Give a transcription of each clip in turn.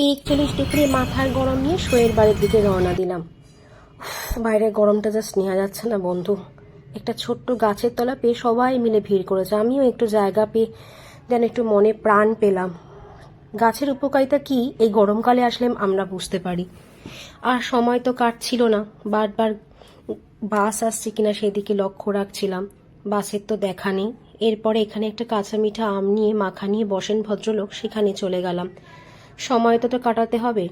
এই একচল্লিশ ডিগ্রি মাথার গরম নিয়ে শোয়ের বাড়ির দিকে রওনা দিলাম। উফ, বাইরের গরমটা জাস্ট নেওয়া যাচ্ছে না বন্ধু। একটা ছোট্ট গাছের তলা পেয়ে সবাই মিলে ভিড় করেছে। আমিও একটু জায়গা পেয়ে যেন একটু মনে প্রাণ পেলাম। গাছের উপকারিতা কি? এই গরমকালে আসলে আমরা বুঝতে পারি। আর সময় তো কাটছিল না। বারবার বাস আসছে কিনা সেদিকে লক্ষ্য রাখছিলাম। বাসের তো দেখা নেই। এরপরে এখানে একটা কাঁচা মিঠা আম নিয়ে মাখা নিয়ে বসেন ভদ্রলোক সেখানে চলে গেলাম। সময় তো কাটাতে হবে।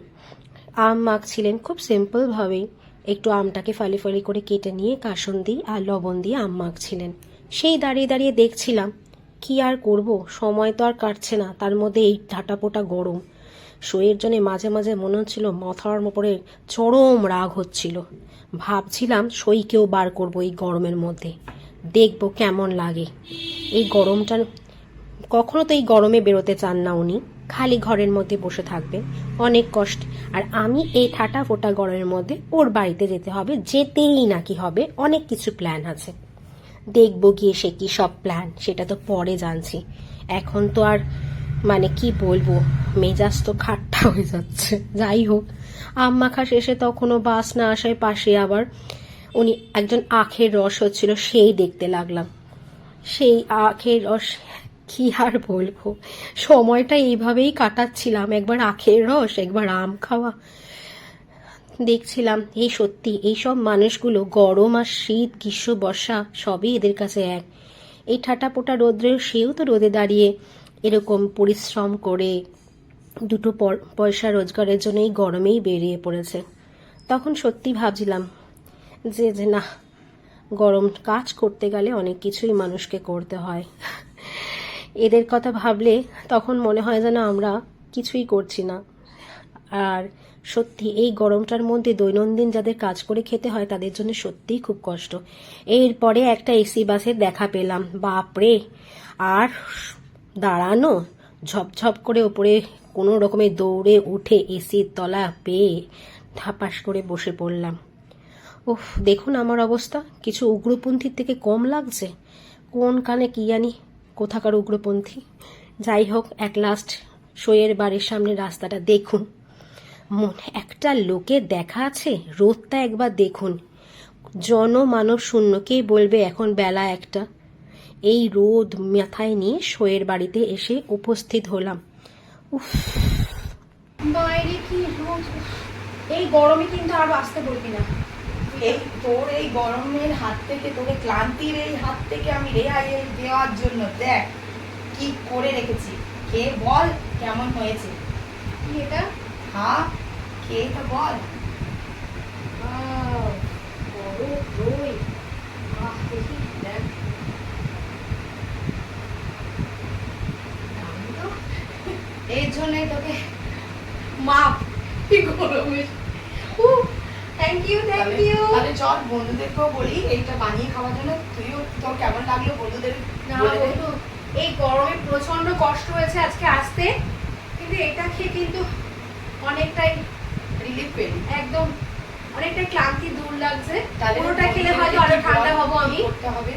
আম মাখছিলেন খুব সিম্পলভাবেই একটু আমটাকে ফালি ফালি করে কেটে নিয়ে কাসন্দি আর লবণ দিয়ে আম মাখছিলেন। সেই দাঁড়িয়ে দাঁড়িয়ে দেখছিলাম, কি আর করব? সময় তো আর কাটছে না, তার মধ্যে এই ঠাটাপোটা গরম। শোয়ের জন্য মাঝে মাঝে মনে হচ্ছিল মাথার উপরে চরম রাগ হচ্ছিল। ভাবছিলাম সইকেও বার করব এই গরমের মধ্যে। দেখব কেমন লাগে। এই গরমটা, কখনো তো এই গরমে বেরোতে চান না উনি। খালি ঘরের মধ্যে বসে থাকবেন অনেক কষ্ট। আর আমি এই ঠাটা ফোটা গরমের মধ্যে ওর বাড়িতে যেতে হবে, যেতেই নাকি হবে। অনেক কিছু প্ল্যান আছে। দেখব গিয়ে সে কি সব প্ল্যান সেটা তো পরে জানছি। এখন তো আর মানে কি বলব, মেজাজ তো খাট্টা হয়ে যাচ্ছে। যাই হোক আম মাখা শেষে তখনও বাস না আসায় পাশে আবার উনি একজন আখের রস হচ্ছিল, সেই দেখতে লাগলাম। সেই আখের রস কি আর বলব? সময়টা এইভাবেই কাটাচ্ছিলাম। একবার আখের রস, একবার আম খাওয়া। দেখছিলাম, এই সত্যি এইসব মানুষগুলো গরম আর শীত, গ্রীষ্ম, বর্ষা, সবই এদের কাছে এক। এই ঠাটা ঠাটাপোটা রোদ্রেও সেও তো রোদে দাঁড়িয়ে এরকম পরিশ্রম করে দুটো পয়সা রোজগারের জন্য এই গরমেই বেরিয়ে পড়েছে। তখন সত্যি ভাবছিলাম যে যে না, গরম কাজ করতে গেলে অনেক কিছুই মানুষকে করতে হয়। এদের কথা ভাবলে তখন মনে হয় যেন আমরা কিছুই করছি না। আর সত্যি, এই গরমটার মধ্যে দৈনন্দিন যাদের কাজ করে খেতে হয়, তাদের জন্য সত্যিই খুব কষ্ট। এরপরে একটা এসি বাসের দেখা পেলাম। বাপরে! আর দাঁড়ানো, ঝপঝপ করে ওপরে কোনো রকমে দৌড়ে উঠে এসির তলা পেয়ে ঠাপাস করে বসে পড়লাম। উফ, দেখুন আমার অবস্থা। কিছু উগ্রপন্থীর থেকে কম লাগছে? কোন কানে কি জানি কোথাকার উগ্রপন্থী? যাই হোক এক লাস্ট শোয়ের বাড়ির সামনে রাস্তাটা দেখুন। মন, একটা লোকে দেখা আছে? রোদটা একবার দেখুন। জনমানব শূন্য কে বলবে এখন বেলা একটা। এই রোদ মাথায় নিয়ে শোয়ের বাড়িতে এসে উপস্থিত হলাম। বাইরে কি এই গরমে কিন্তু আর বাঁচতে বলবি না। এই তোর এই গরমের হাত থেকে তোকে ক্লান্তির এই হাত থেকে আমি রেহাই দেওয়ার জন্য দেখ কি করে রেখেছি। কে বল কেমন হয়েছে? কি এটা? হ্যাঁ কে তো বল। এর জন্যই তোকে মাপ। কি গরমে থ্যাংক ইউ থ্যাংক ইউ তাহলে চল বন্ধুদেরকেও বলি এইটা বানিয়ে খাওয়ার জন্য। তুইও তোর কেমন লাগল বন্ধুদের না বন্ধু এই গরমে প্রচণ্ড কষ্ট হয়েছে আজকে আসতে। কিন্তু এটা খেয়ে কিন্তু অনেকটাই রিলিফ পেলি। একদম অনেকটাই ক্লান্তি দূর লাগছে। পুরোটা খেলে হয়তো আরও ঠান্ডা হব আমি। করতে হবে?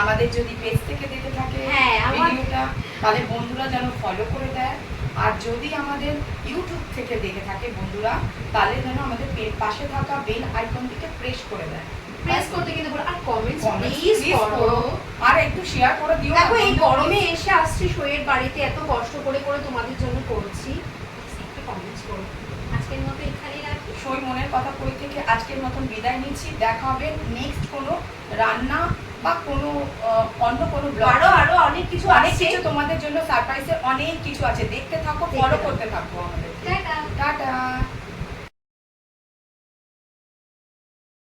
আমাদের যদি পেজ থেকে দেখে থাকে হ্যাঁ, ভিডিওটা তাহলে বন্ধুরা যেন ফলো করে দেয়। আর যদি আমাদের ইউটিউব থেকে দেখে থাকে বন্ধুরা তাহলে যেন আমাদের পাশে থাকা বেল আইকনটিকে প্রেস করে দেয়। প্রেস করতে কিন্তু বলো আর কমেন্টস প্লিজ করো। আর একটু শেয়ার করে দিও দেখো এই গরমে এসে আসছি শোয়ের বাড়িতে এত কষ্ট করে করে তোমাদের জন্য করছি। একটা কমেন্টস করো। আজকের মতো এখানেই রাখি। সই মনের কথা কই থেকে আজকের মতন বিদায় নিচ্ছি। দেখা হবে নেক্সট কোনো রান্না বা কোনো অন্য কোনো আরও আরও অনেক কিছু অনেক কিছু তোমাদের জন্য সারপ্রাইজের অনেক কিছু আছে। দেখতে থাকো ফলো করতে থাকো আমাদের। টাটা।